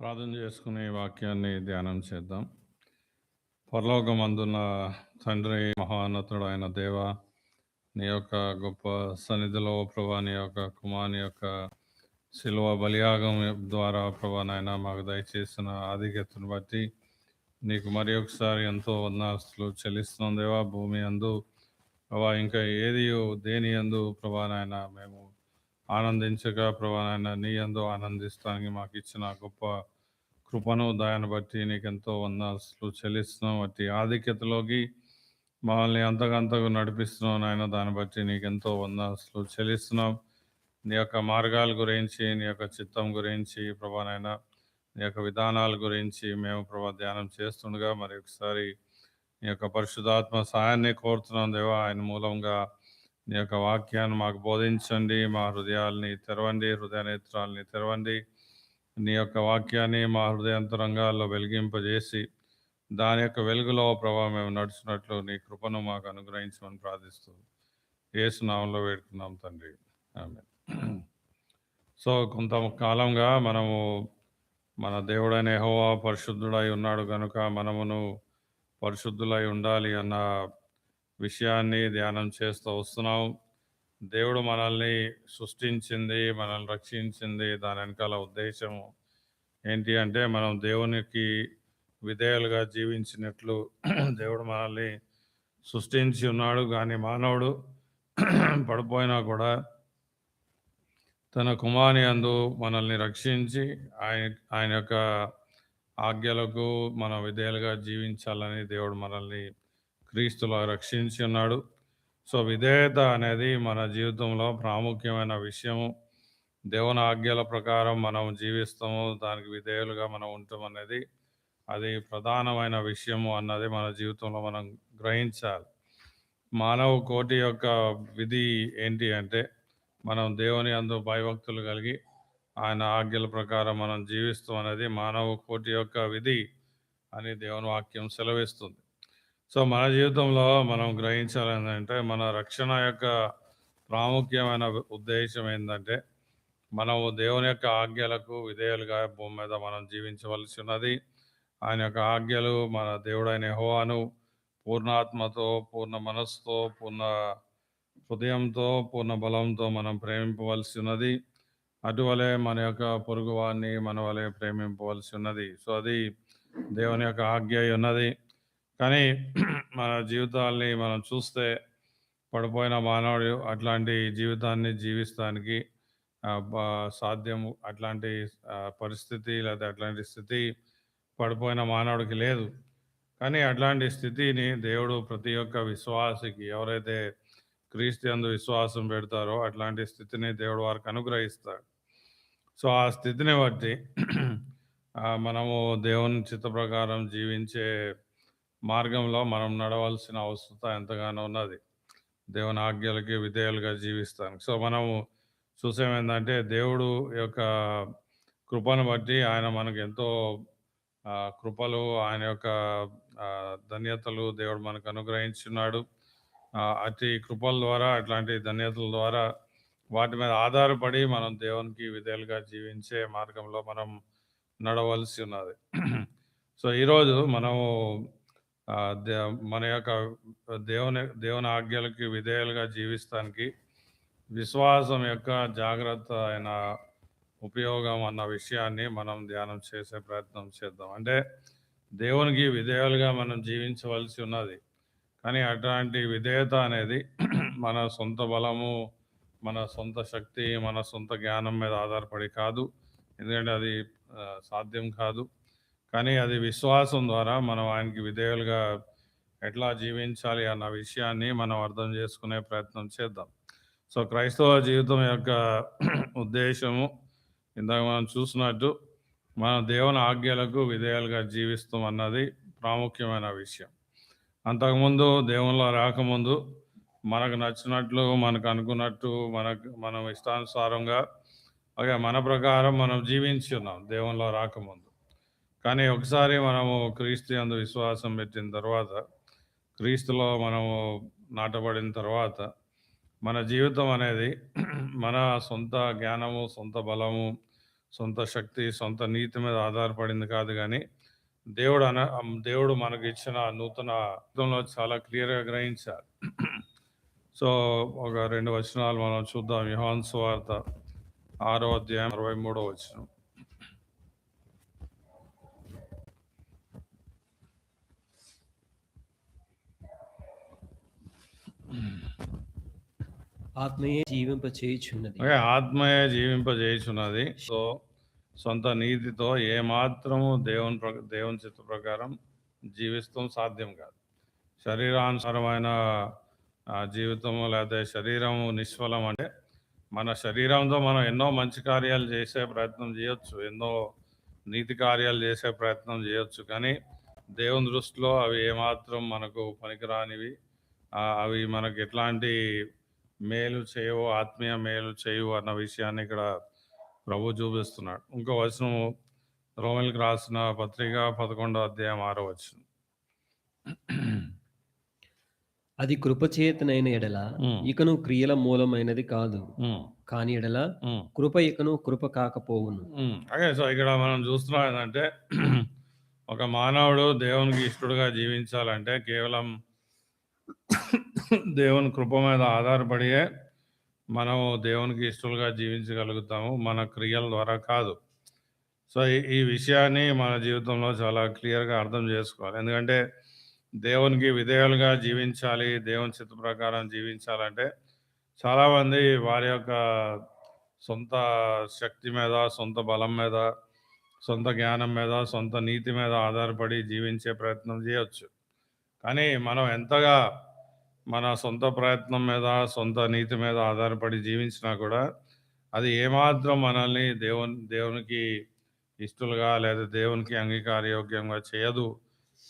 ప్రార్థన చేసుకునే వాక్యాన్ని ధ్యానం చేద్దాం. పరలోకమందున్న తండ్రి మహోన్నతుడు ఆయన దేవ నీ యొక్క గొప్ప సన్నిధిలో ప్రభా నీ యొక్క కుమాని యొక్క శిలువ బలియాగం ద్వారా ప్రభా నాయన మాకు దయచేసిన ఆధిక్యతను బట్టి నీకు మరి ఒకసారి ఎంతో వందాస్తులు చెల్లిస్తున్నాం దేవా. భూమి అందు ప్రభా ఇంకా ఏది దేని అందు ప్రభా నాయన మేము ఆనందించగా ప్రభా నాయన నీ అందు ఆనందిస్తానికి మాకు ఇచ్చిన గొప్ప కృపను దాన్ని బట్టి నీకు ఎంతో వందాసులు చెల్లిస్తున్నాం. బట్టి ఆధిక్యతలోకి మమ్మల్ని అంతకంతకు నడిపిస్తున్నాం నాయన. దాన్ని బట్టి నీకు ఎంతో వందాసులు చెల్లిస్తున్నాం. నీ యొక్క మార్గాల గురించి నీ యొక్క చిత్తం గురించి ప్రభానైనా నీ యొక్క విధానాల గురించి మేము ప్రభా ధ్యానం చేస్తుండగా మరి ఒకసారి నీ యొక్క పరిశుధాత్మ సాయాన్ని కోరుతున్నాం దేవా. ఆయన మూలంగా నీ యొక్క వాక్యాన్ని మాకు బోధించండి. మా హృదయాల్ని తెరవండి హృదయ నేత్రాలని తెరవండి. నీ యొక్క వాక్యాన్ని మా హృదయంతరంగాల్లో వెలిగింపజేసి దాని యొక్క వెలుగులో ప్రభావం మేము నడుచున్నట్లు నీ కృపను మాకు అనుగ్రహించమని ప్రార్థిస్తూ ఏసునామంలో వేడుకున్నాం తండ్రి. ఆమె సో కొంతకాలంగా మనము మన దేవుడైన హోవా పరిశుద్ధుడై ఉన్నాడు కనుక మనమును పరిశుద్ధులై ఉండాలి అన్న విషయాన్ని ధ్యానం చేస్తూ వస్తున్నాం. దేవుడు మనల్ని సృష్టించింది మనల్ని రక్షించింది. దాని వెనకాల ఉద్దేశం ఏంటి అంటే మనం దేవునికి విధేయులుగా జీవించినట్లు దేవుడు మనల్ని సృష్టించి ఉన్నాడు. కానీ మానవుడు పడిపోయినా కూడా తన కుమారి అందు మనల్ని రక్షించి ఆయన ఆయన యొక్క ఆజ్ఞలకు మనం విధేయులుగా జీవించాలని దేవుడు మనల్ని క్రీస్తులో రక్షించి ఉన్నాడు. సో విధేయత అనేది మన జీవితంలో ప్రాముఖ్యమైన విషయము. దేవుని ఆజ్ఞల ప్రకారం మనం జీవిస్తాము దానికి విధేయులుగా మనం ఉంటాం అనేది అది ప్రధానమైన విషయము అన్నది మన జీవితంలో మనం గ్రహించాలి. మానవ కోటి యొక్క విధి ఏంటి అంటే మనం దేవుని అందు భయభక్తులు కలిగి ఆయన ఆజ్ఞల ప్రకారం మనం జీవిస్తాం అనేది మానవ కోటి యొక్క విధి అని దేవుని వాక్యం సెలవిస్తుంది. సో మన జీవితంలో మనం గ్రహించాలంటే మన రక్షణ యొక్క ప్రాముఖ్యమైన ఉద్దేశం ఏంటంటే మనము దేవుని యొక్క ఆజ్ఞలకు విధేయులుగా భూమి మీద మనం జీవించవలసి ఉన్నది. ఆయన యొక్క ఆజ్ఞలు మన దేవుడైన హోవాను పూర్ణాత్మతో పూర్ణ మనస్సుతో పూర్ణ హృదయంతో పూర్ణ బలంతో మనం ప్రేమింపవలసి ఉన్నది. అటువలే మన యొక్క పొరుగువాన్ని మన వలె ప్రేమింపవలసి ఉన్నది. సో అది దేవుని యొక్క ఆజ్ఞ ఉన్నది. కానీ మన జీవితాల్ని మనం చూస్తే పడిపోయిన మానవుడు అట్లాంటి జీవితాన్ని జీవిస్తానికి సాధ్యం అట్లాంటి పరిస్థితి లేదా అట్లాంటి స్థితి పడిపోయిన మానవుడికి లేదు. కానీ అట్లాంటి స్థితిని దేవుడు ప్రతి ఒక్క విశ్వాసికి ఎవరైతే క్రీస్తు అందు విశ్వాసం పెడతారో అట్లాంటి స్థితిని దేవుడు వారికి అనుగ్రహిస్తాడు. సో ఆ స్థితిని బట్టి మనము దేవుని చిత్త ప్రకారం జీవించే మార్గంలో మనం నడవలసిన అవసరత ఎంతగానో ఉన్నది. దేవుని ఆజ్ఞలకి విధేయులుగా జీవిస్తాను సో మనము చూసామేంటంటే దేవుడు యొక్క కృపను బట్టి ఆయన మనకు ఎంతో కృపలు ఆయన యొక్క ధన్యతలు దేవుడు మనకు అనుగ్రహించున్నాడు. అతి కృపల ద్వారా అట్లాంటి ధన్యతల ద్వారా వాటి మీద ఆధారపడి మనం దేవునికి విధేయులుగా జీవించే మార్గంలో మనం నడవలసి ఉన్నది. సో ఈరోజు మనము మన యొక్క దేవుని దేవుని ఆజ్ఞలకి విధేయులుగా జీవిస్తానికి విశ్వాసం యొక్క జాగ్రత్త అయిన ఉపయోగం అన్న విషయాన్ని మనం ధ్యానం చేసే ప్రయత్నం చేద్దాం. అంటే దేవునికి విధేయులుగా మనం జీవించవలసి ఉన్నది. కానీ అట్లాంటి విధేయత అనేది మన సొంత బలము మన సొంత శక్తి మన సొంత జ్ఞానం మీద ఆధారపడి కాదు. ఎందుకంటే అది సాధ్యం కాదు. కానీ అది విశ్వాసం ద్వారా మనం ఆయనకి విధేయులుగా ఎట్లా జీవించాలి అన్న విషయాన్ని మనం అర్థం చేసుకునే ప్రయత్నం చేద్దాం. సో క్రైస్తవ జీవితం యొక్క ఉద్దేశము ఇందాక మనం చూసినట్టు మన దేవుని ఆజ్ఞలకు విధేయాలుగా జీవిస్తాం అన్నది ప్రాముఖ్యమైన విషయం. అంతకుముందు దేవునిలో రాకముందు మనకు నచ్చినట్లు మనకు అనుకున్నట్టు మనకు మనం ఇష్టానుసారంగా అలాగే మన ప్రకారం మనం జీవించి ఉన్నాం దేవునిలో రాకముందు. కానీ ఒకసారి మనము క్రీస్తు అందు విశ్వాసం పెట్టిన తర్వాత క్రీస్తులో మనము నాటబడిన తర్వాత మన జీవితం అనేది మన సొంత జ్ఞానము సొంత బలము సొంత శక్తి సొంత నీతి మీద ఆధారపడింది కాదు కానీ దేవుడు అన దేవుడు మనకు ఇచ్చిన నూతన అర్థంలో చాలా క్లియర్గా గ్రహించాలి సో ఒక రెండు వచనాలు మనం చూద్దాం. యుహాన్ సువార్త ఆరో అధ్యాయం అరవై మూడో వచనం. ఆత్మయే జీవింపచేయుచున్నది ఓకే ఆత్మయే జీవింపజేయుచున్నది సో సొంత నీతితో ఏ మాత్రము దేవుని ప్ర దేవుని చిత్త ప్రకారం జీవిస్తాం సాధ్యం కాదు. శరీరానుసారమైన జీవితం జీవితము లేకపోతే శరీరము నిష్ఫలం అంటే మన శరీరంతో మనం ఎన్నో మంచి కార్యాలు చేసే ప్రయత్నం చేయొచ్చు ఎన్నో నీతి కార్యాలు చేసే ప్రయత్నం చేయొచ్చు. కానీ దేవుని దృష్టిలో అవి ఏమాత్రం మనకు పనికిరానివి. అవి మనకి ఎట్లాంటి మేలు చేయవు ఆత్మీయ మేలు చేయవు అన్న విషయాన్ని ఇక్కడ ప్రభు చూపిస్తున్నాడు. ఇంకో వచనం రోమిల్కి రాసిన పత్రిక పదకొండో అధ్యాయం ఆరో వచనం. అది కృపచేతనైన ఎడల. ఇకను క్రియల మూలమైనది కాదు. కాని ఎడల కృప ఇకను కృప కాకపోవును. అదే సో ఇక్కడ మనం చూస్తున్నాం ఏంటంటే ఒక మానవుడు దేవునికి ఇష్టడుగా జీవించాలంటే కేవలం దేవుని కృప మీద ఆధారపడియే మనం దేవునికి ఇష్టలుగా జీవించగలుగుతాము మన క్రియల ద్వారా కాదు. సో ఈ- విషయాన్ని మన జీవితంలో చాలా క్లియర్గా అర్థం చేసుకోవాలి. ఎందుకంటే దేవునికి విధేయులుగా జీవించాలి దేవుని చిత్త ప్రకారం జీవించాలంటే చాలామంది వారి యొక్క సొంత శక్తి మీద సొంత బలం మీద సొంత జ్ఞానం మీద సొంత నీతి మీద ఆధారపడి జీవించే ప్రయత్నం చేయవచ్చు కానీ మనం ఎంతగా మన సొంత ప్రయత్నం మీద సొంత నీతి మీద ఆధారపడి జీవించినా కూడా అది ఏమాత్రం మనల్ని దేవుని దేవునికి ఇష్టలుగా లేదా దేవునికి అంగీకారయోగ్యంగా చేయదు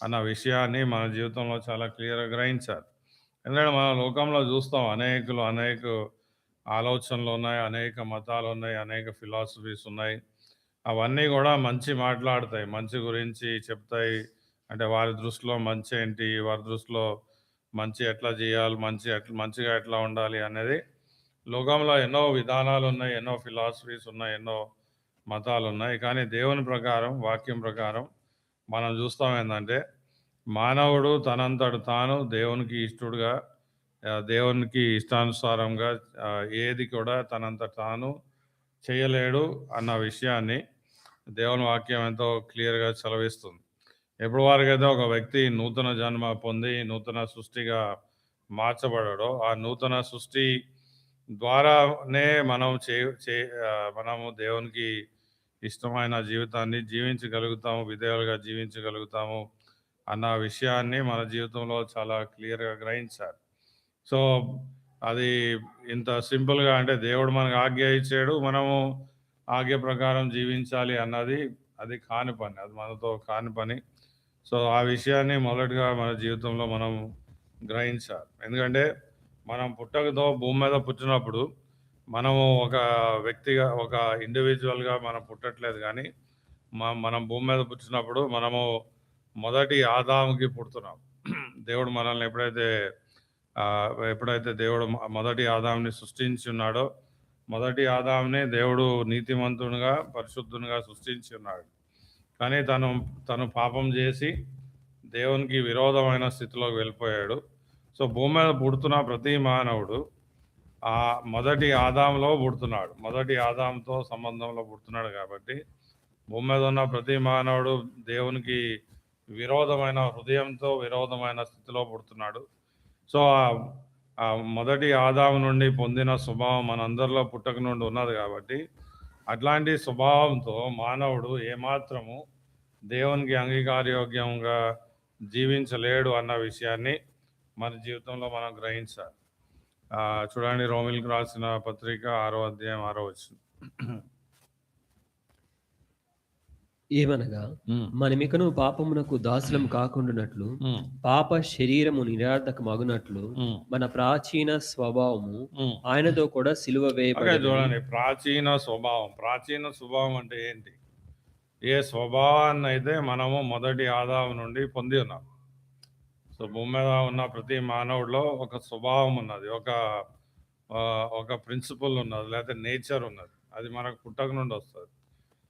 అన్న విషయాన్ని మన జీవితంలో చాలా క్లియర్గా గ్రహించాలి ఎందుకంటే మన లోకంలో చూస్తాం అనేకులు అనేక ఆలోచనలు ఉన్నాయి అనేక మతాలు ఉన్నాయి అనేక ఫిలాసఫీస్ ఉన్నాయి. అవన్నీ కూడా మంచి మాట్లాడతాయి మంచి గురించి చెప్తాయి. అంటే వారి దృష్టిలో మంచి ఏంటి వారి దృష్టిలో మంచి ఎట్లా చేయాలి మంచి ఎట్లా మంచిగా ఎట్లా ఉండాలి అనేది లోకంలో ఎన్నో విధానాలు ఉన్నాయి ఎన్నో ఫిలాసఫీస్ ఉన్నాయి ఎన్నో మతాలు ఉన్నాయి. కానీ దేవుని ప్రకారం వాక్యం ప్రకారం మనం చూస్తాం ఏంటంటే మానవుడు తనంతడు తాను దేవునికి ఇష్టడుగా దేవునికి ఇష్టానుసారంగా ఏది కూడా తనంత తాను చేయలేడు అన్న విషయాన్ని దేవుని వాక్యం ఎంతో క్లియర్గా చలవిస్తుంది ఎప్పుడు వారికైతే ఒక వ్యక్తి నూతన జన్మ పొంది నూతన సృష్టిగా మార్చబడడో ఆ నూతన సృష్టి ద్వారానే మనం చే చే మనము దేవునికి ఇష్టమైన జీవితాన్ని జీవించగలుగుతాము విధేయులుగా జీవించగలుగుతాము అన్న విషయాన్ని మన జీవితంలో చాలా క్లియర్గా గ్రహించాలి సో అది ఇంత సింపుల్గా అంటే దేవుడు మనకు ఆజ్ఞ ఇచ్చాడు మనము ఆజ్ఞ ప్రకారం జీవించాలి అన్నది అది కాని పని అది మనతో కాని పని. సో ఆ విషయాన్ని మొదటగా మన జీవితంలో మనం గ్రహించాలి. ఎందుకంటే మనం పుట్టకతో భూమి మీద పుట్టినప్పుడు మనము ఒక వ్యక్తిగా ఒక ఇండివిజువల్గా మనం పుట్టట్లేదు కానీ మనం భూమి మీద పుట్టినప్పుడు మనము మొదటి ఆదాముకి పుడుతున్నాం. దేవుడు మనల్ని ఎప్పుడైతే ఎప్పుడైతే దేవుడు మొదటి ఆదాంని సృష్టించి ఉన్నాడో మొదటి ఆదాంని దేవుడు నీతిమంతునిగా పరిశుద్ధునిగా సృష్టించి ఉన్నాడు. కానీ తను తను పాపం చేసి దేవునికి విరోధమైన స్థితిలోకి వెళ్ళిపోయాడు. సో భూమి మీద పుడుతున్న ప్రతి మానవుడు ఆ మొదటి ఆదాంలో పుడుతున్నాడు. మొదటి ఆదాంతో సంబంధంలో పుడుతున్నాడు కాబట్టి భూమి మీద ఉన్న ప్రతి మానవుడు దేవునికి విరోధమైన హృదయంతో విరోధమైన స్థితిలో పుడుతున్నాడు. సో ఆ- మొదటి ఆదాము నుండి పొందిన స్వభావం మనందరిలో పుట్టక నుండి ఉన్నది కాబట్టి అట్లాంటి స్వభావంతో మానవుడు ఏమాత్రము దేవునికి అంగీకారయోగ్యంగా జీవించలేడు అన్న విషయాన్ని మన జీవితంలో మనం గ్రహించాలి. చూడండి రోమిల్కి రాసిన పత్రిక ఆరో అధ్యాయం ఆరో వచ్చింది ఏమనగా మనమికను పాపమునకు దాసులం కాకుండానట్లు పాప శరీరము నిరార్థకమగునట్లు మన ప్రాచీన స్వభావము ఆయనతో కూడా సిలువ వేయబడి చూడండి ప్రాచీన స్వభావం. ప్రాచీన స్వభావం అంటే ఏంటి? ఏ స్వభావాన్ని అయితే మనము మొదటి ఆదాయం నుండి పొంది ఉన్నాం. సో భూమి మీద ఉన్న ప్రతి మానవుడిలో ఒక స్వభావం ఉన్నది ఒక ఒక ప్రిన్సిపల్ ఉన్నది లేకపోతే నేచర్ ఉన్నది. అది మనకు పుట్టక నుండి వస్తుంది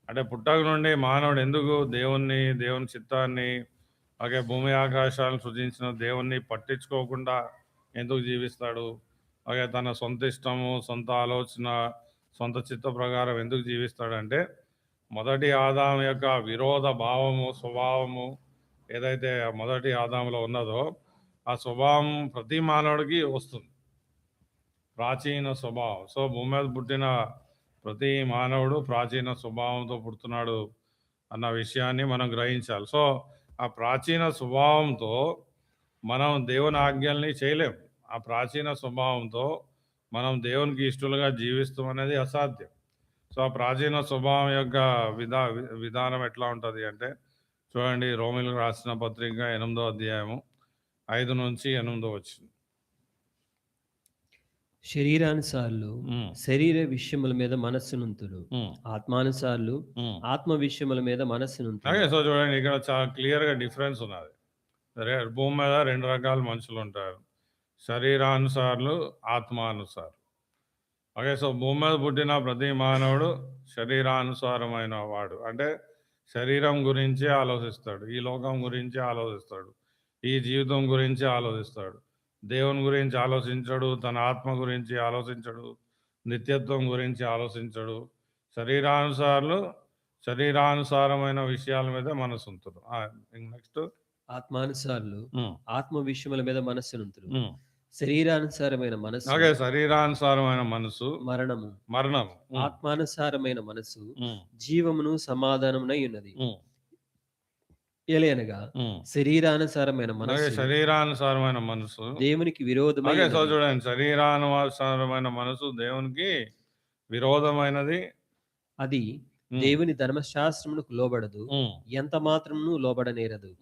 అంటే పుట్టక నుండి మానవుడు ఎందుకు దేవుణ్ణి దేవుని చిత్తాన్ని అలాగే భూమి ఆకాశాలను సృజించిన దేవుణ్ణి పట్టించుకోకుండా ఎందుకు జీవిస్తాడు? అలాగే తన సొంత ఇష్టము సొంత ఆలోచన సొంత చిత్త ప్రకారం ఎందుకు జీవిస్తాడంటే మొదటి ఆదాం యొక్క విరోధ భావము స్వభావము ఏదైతే మొదటి ఆదాంలో ఉన్నదో ఆ స్వభావం ప్రతి మానవుడికి వస్తుంది. ప్రాచీన స్వభావం. సో భూమి మీద పుట్టిన ప్రతి మానవుడు ప్రాచీన స్వభావంతో పుడుతున్నాడు అన్న విషయాన్ని మనం గ్రహించాలి. సో ఆ ప్రాచీన స్వభావంతో మనం దేవుని ఆజ్ఞల్ని చేయలేం. ఆ ప్రాచీన స్వభావంతో మనం దేవునికి ఇష్టలుగా జీవిస్తాం అనేది అసాధ్యం. సో ఆ ప్రాచీన స్వభావం యొక్క విధా విధానం ఎట్లా ఉంటుంది అంటే చూడండి రోమిల్ రాసిన పత్రిక ఎనిమిదో అధ్యాయము ఐదు నుంచి ఎనిమిదో వచ్చింది. శరీరానుసార్లు శరీర విషయముల మీద మనస్సునుంతుడు ఉమ్, ఆత్మానుసార్లు. ఆత్మ విషయముల మీద మనస్సునుంతుడు అలాగే సో చూడండి ఇక్కడ చాలా క్లియర్గా డిఫరెన్స్ ఉన్నది. రే భూమి మీద రెండు రకాల మనుషులు ఉంటారు. శరీరానుసార్లు ఆత్మానుసారు. ఓకే సో భూమి మీద పుట్టిన ప్రతి మానవుడు శరీరానుసారమైన వాడు. అంటే శరీరం గురించి ఆలోచిస్తాడు ఈ లోకం గురించి ఆలోచిస్తాడు ఈ జీవితం గురించి ఆలోచిస్తాడు. దేవుని గురించి ఆలోచించడు తన ఆత్మ గురించి ఆలోచించడు నిత్యత్వం గురించి ఆలోచించడు. శరీరానుసారులు శరీరానుసారమైన విషయాల మీద మనసు ఉంటుంది నెక్స్ట్ ఆత్మానుసార్లు ఆత్మ విషయముల మీద మనస్సునుంతుడు ఉమ్. శరీరానుసారమైన మనస్సు అలాగే శరీరానుసారమైన మనసు మరణము. మరణం ఉమ్, ఆత్మానుసారమైన మనస్సు ఉమ్, జీవమును సమాధానమునై ఉన్నది. ఎలయనగా. శరీరానుసారమైన మనస్సు. శరీరానుసారమైన మనసు దేవునికి విరోధమై అలాగే సో ఉన్నది. చూడండి శరీరానుసారమైన మనసు దేవునికి విరోధమైనది. అది దేవుని ధర్మశాస్త్రమునకు లోబడదు. ఎంత మాత్రమును లోబడనేరదు.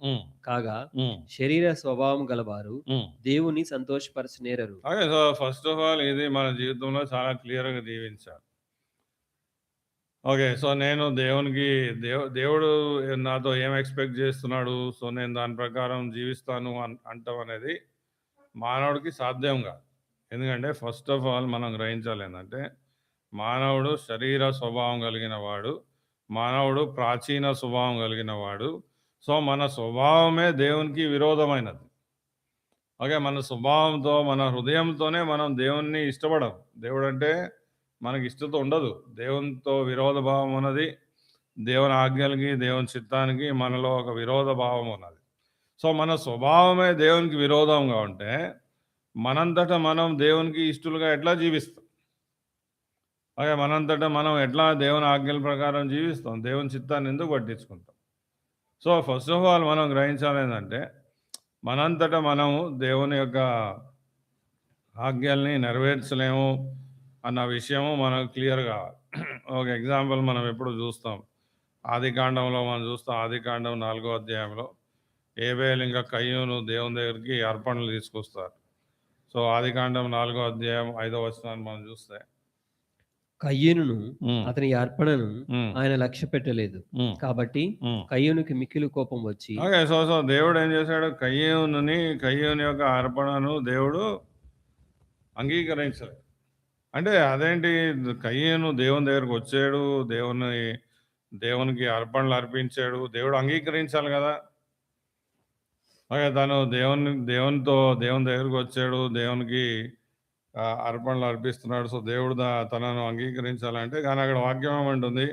కాగా శరీర స్వభావం గలవారు. దేవుని సంతోషపరచనేరరు. ఫస్ట్ ఆఫ్ ఆల్ ఇది మన జీవితంలో చాలా క్లియర్గా దీవించాలి ఓకే సో నేను దేవునికి దేవు దేవుడు నాతో ఏం ఎక్స్పెక్ట్ చేస్తున్నాడు సో నేను దాని ప్రకారం జీవిస్తాను అన్ అంటాం అనేది మానవుడికి సాధ్యం కాదు. ఎందుకంటే ఫస్ట్ ఆఫ్ ఆల్ మనం గ్రహించాలి ఏంటంటే మానవుడు శరీర స్వభావం కలిగిన వాడు మానవుడు ప్రాచీన స్వభావం కలిగిన వాడు సో మన స్వభావమే దేవునికి విరోధమైనది. ఓకే మన స్వభావంతో మన హృదయంతోనే మనం దేవుణ్ణి ఇష్టపడం దేవుడు అంటే మనకి ఇష్టత ఉండదు. దేవునితో విరోధ భావం ఉన్నది. దేవుని ఆజ్ఞలకి దేవుని చిత్తానికి మనలో ఒక విరోధ భావం ఉన్నది. సో మన స్వభావమే దేవునికి విరోధంగా ఉంటే మనంతట మనం దేవునికి ఇష్టలుగా ఎట్లా జీవిస్తాం? అలాగే మనంతట మనం ఎట్లా దేవుని ఆజ్ఞల ప్రకారం జీవిస్తాం? దేవుని చిత్తాన్ని ఎందుకు పట్టించుకుంటాం? సో ఫస్ట్ ఆఫ్ ఆల్ మనం గ్రహించాలి ఏంటంటే మనంతటా మనము దేవుని యొక్క ఆజ్ఞల్ని నెరవేర్చలేము. అన్న విషయము మనకు క్లియర్ కావాలి. ఒక ఎగ్జాంపుల్ మనం ఎప్పుడు చూస్తాం. ఆది కాండంలో మనం చూస్తాం ఆది కాండం నాలుగో అధ్యాయంలో ఏబేల్ ఇంకా కయ్యూను దేవుని దగ్గరికి అర్పణలు తీసుకొస్తారు. సో ఆది కాండం నాలుగో అధ్యాయం ఐదో వచనాన్ని మనం చూస్తే. కయ్యూనును అతని అర్పణను ఆయన లక్ష్య పెట్టలేదు. కాబట్టి కయ్యూనుకి మిక్కిలి కోపం వచ్చి సో సో దేవుడు ఏం చేశాడు? కయ్యూనుని కయ్యూని యొక్క అర్పణను దేవుడు అంగీకరించలేదు. అంటే అదేంటి? కయ్యను దేవుని దగ్గరకు వచ్చాడు. దేవుని దేవునికి అర్పణలు అర్పించాడు. దేవుడు అంగీకరించాలి కదా. అలాగే తను దేవుని దేవునితో దేవుని దగ్గరకు వచ్చాడు. దేవునికి అర్పణలు అర్పిస్తున్నాడు. సో దేవుడు దా- తనను అంగీకరించాలంటే కానీ అక్కడ వాక్యం ఏమంటుంది?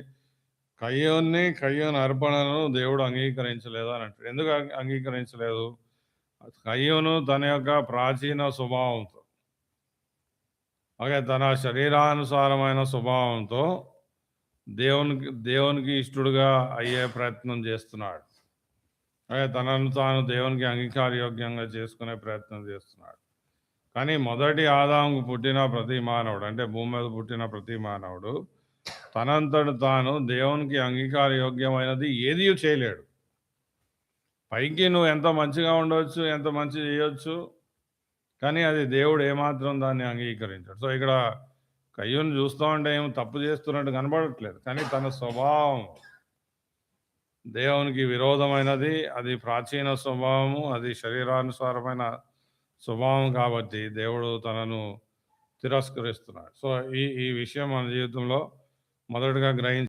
కయ్యోన్ని కయ్యోని అర్పణను దేవుడు అంగీకరించలేదు అని అంటాడు ఎందుకు అంగీకరించలేదు? కయ్యోను తన యొక్క ప్రాచీన స్వభావంతో. అలాగే తన శరీరానుసారమైన స్వభావంతో దేవునికి దేవునికి ఇష్టడుగా అయ్యే ప్రయత్నం చేస్తున్నాడు. అలాగే తనను తాను దేవునికి అంగీకారయోగ్యంగా చేసుకునే ప్రయత్నం చేస్తున్నాడు. కానీ మొదటి ఆదాముకు పుట్టిన ప్రతి మానవుడు అంటే భూమి మీద పుట్టిన ప్రతి మానవుడు తనంతడు తాను దేవునికి అంగీకార యోగ్యమైనది ఏది చేయలేడు. పైకి నువ్వు ఎంత మంచిగా ఉండవచ్చు ఎంత మంచి చేయొచ్చు కానీ అది దేవుడు ఏమాత్రం దాన్ని అంగీకరించాడు. సో ఇక్కడ కయ్యూని చూస్తూ ఉంటే ఏం తప్పు చేస్తున్నట్టు కనబడట్లేదు. కానీ తన స్వభావం దేవునికి విరోధమైనది అది ప్రాచీన స్వభావము అది శరీరానుసారమైన స్వభావం కాబట్టి దేవుడు తనను తిరస్కరిస్తున్నాడు. సో ఈ ఈ విషయం మన జీవితంలో మొదటగా గ్రహించి